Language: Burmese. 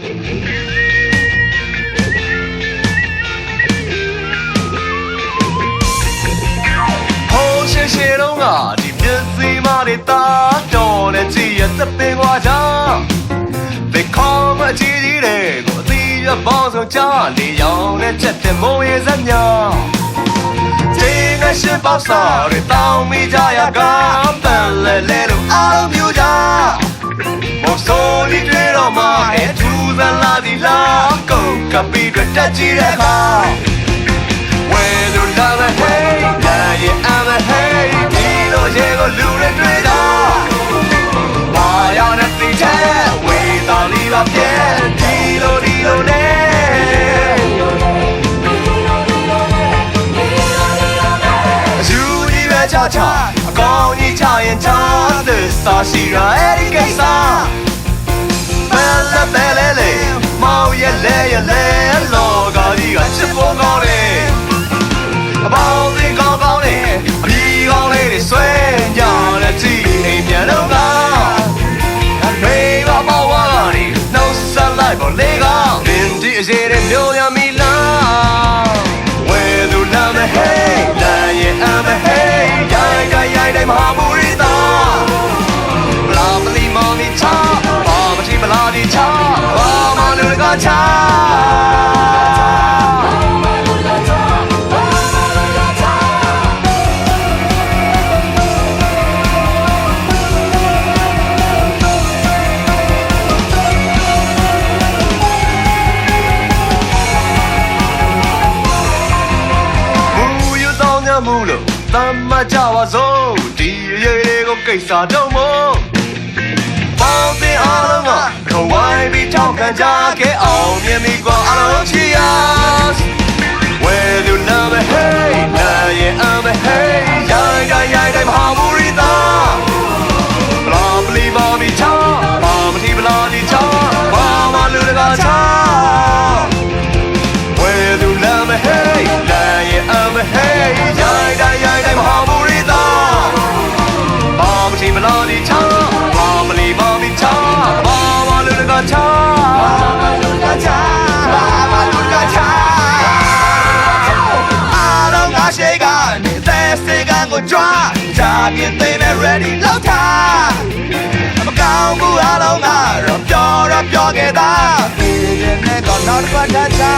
ဟိုးရှင်းရှင်းတော့ကဒီမျက်စိမတွေတာတော်နဲ့ကြည့်ရသက်ပင်ွားချာ They call me ကြည့်ကြည့်တယ်ကိုအသေးရပေါင်းဆုံးချနေရောင်နဲ့ချက်တဲ့မိုးရေစက်မြောင်တင်းနဲ့ရှင်းပေါက်စာတွေတောင်းမိကြရကပန်လဲလဲလို့အားလုံးပြကြ သည်လားကုန်ကပီတွေတက်ကြည့်တဲ့အခါ When you love a hey, now you am a hey, ဒီလိုရေကိုလူတွေတွေ့တာဘာရောက်တဲ့တိတဲ့ဝေတော်လေးပါပြဲဒီလိုဒီလိုနဲ့အယူကြီးပဲချာချာအကောင်ကြီးချရင်ချာသစ္စာရှိတာအဲ့ ရဲ့လဲရဲ့လဲလောကကြီးကချစ်ဖို့ကောင်းတယ်အပေါင်းအသင်းကောင်းကောင်းနဲ့အပြီးကောင်းလေးတွေဆွဲကြတဲ့ကြည့်အိမ်ပြန်တော့ကမေးပါပေါ်ဝါရီနှုတ်ဆက်လိုက်ပေါ်လေကောင်ဒင်းဒီအစီတဲ့မျိုးရမီလားဝဲသူနာမဟေးလာရင်အမဟေးရိုင်းရိုင်းရိုင်းတိုင်းမဟာမူရီတာဘလာမလီမောင်နီချာဘာမတိမလာဒီချာဘာမလူကချာ မှုလို့တမ်းမကြပါစို့ဒီအရေးလေးကိုကိစ္စတော့မို့ပေါင်းတင်အားလုံးကခဝိုင်းပြီးထောက်ခံကြခဲ့အောင်မြင်ပြီကွာအားလုံးချီယာ နေသက်စကံကိုကြွားချာပြင်းသိမဲ့ ready လောက်ထားမကောင်းဘူးအားလုံးကတော့ပြောတော့ပြောခဲ့တာဒီနေ့ကတော့နောက်တစ်ခါချာ